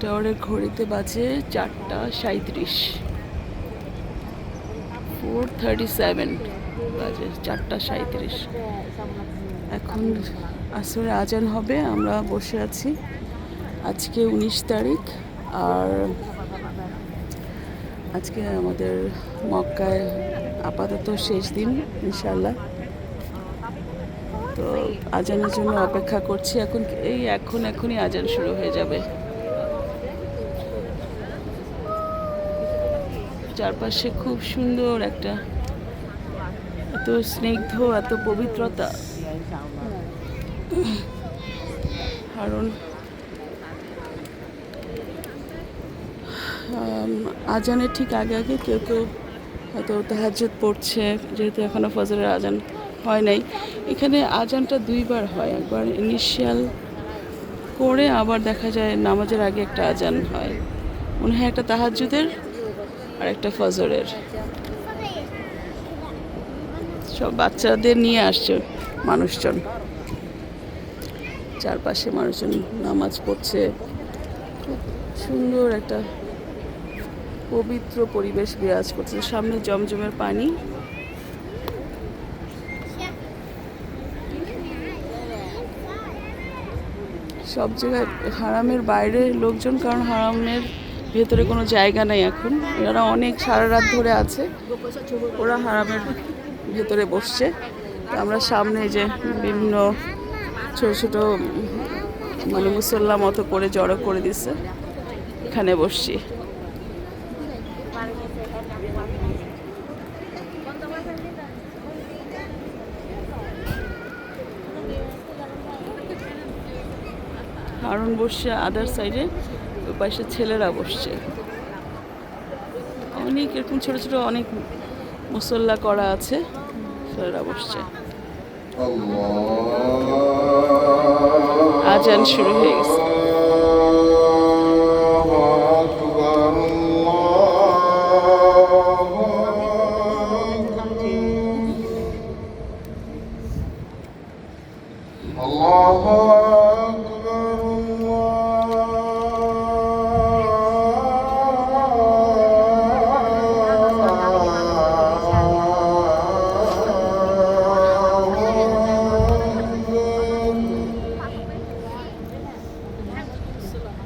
টাওয়ারের ঘড়িতে বাজে চারটা সাঁত্রিশ ফোর থার্টি সেভেন বাজে চারটা সাঁত্রিশ এখন আসরে আজান হবে, আমরা বসে আছি। আজকে উনিশ তারিখ, আর আজকে আমাদের মক্কায় আপাতত শেষ দিন ইনশাল্লাহ তো আজানের জন্য অপেক্ষা করছি। এখন এই এখন এখনই আজান শুরু হয়ে যাবে। চারপাশে খুব সুন্দর একটা এত স্নিগ্ধ, এত পবিত্রতা। কারণ আজানের ঠিক আগে আগে কেউ কেউ হয়তো তাহাজ্জুদ পড়ছে, যেহেতু এখনও ফজরের আজান হয় নাই। এখানে আজানটা দুইবার হয়, একবার ইনিশিয়াল করে আবার দেখা যায় নামাজের আগে একটা আজান হয়। মনে হয় একটা তাহাজ্জুদের আর একটা ফজরের। সব বাচ্চাদের নিয়ে আসছে মানুষজন। চারপাশে মানুষজন নামাজ পড়ছে। খুব সুন্দর একটা পবিত্র পরিবেশ বিরাজ করছে। সামনে জমজমের পানি। সব জায়গায় হারামের বাইরে লোকজন, কারণ হারামের ভেতরে কোনো জায়গা নেই এখন। এরা অনেক সারা রাত ধরে আছে। ওরা হারামের ভেতরে বসছে। আমরা সামনে যে বিভিন্ন ছোট ছোট মানে মুসল্লা মতো করে জড়ো করে দিচ্ছে এখানে বসছি। হারুন বসছে আদার সাইডে ওই পাশে ছেলেরা বসছে। অনেক এরকম ছোট ছোট অনেক মুসল্লা করা আছে ছেলেরা বসছে। আজান শুরু হয়ে গেছে। Allah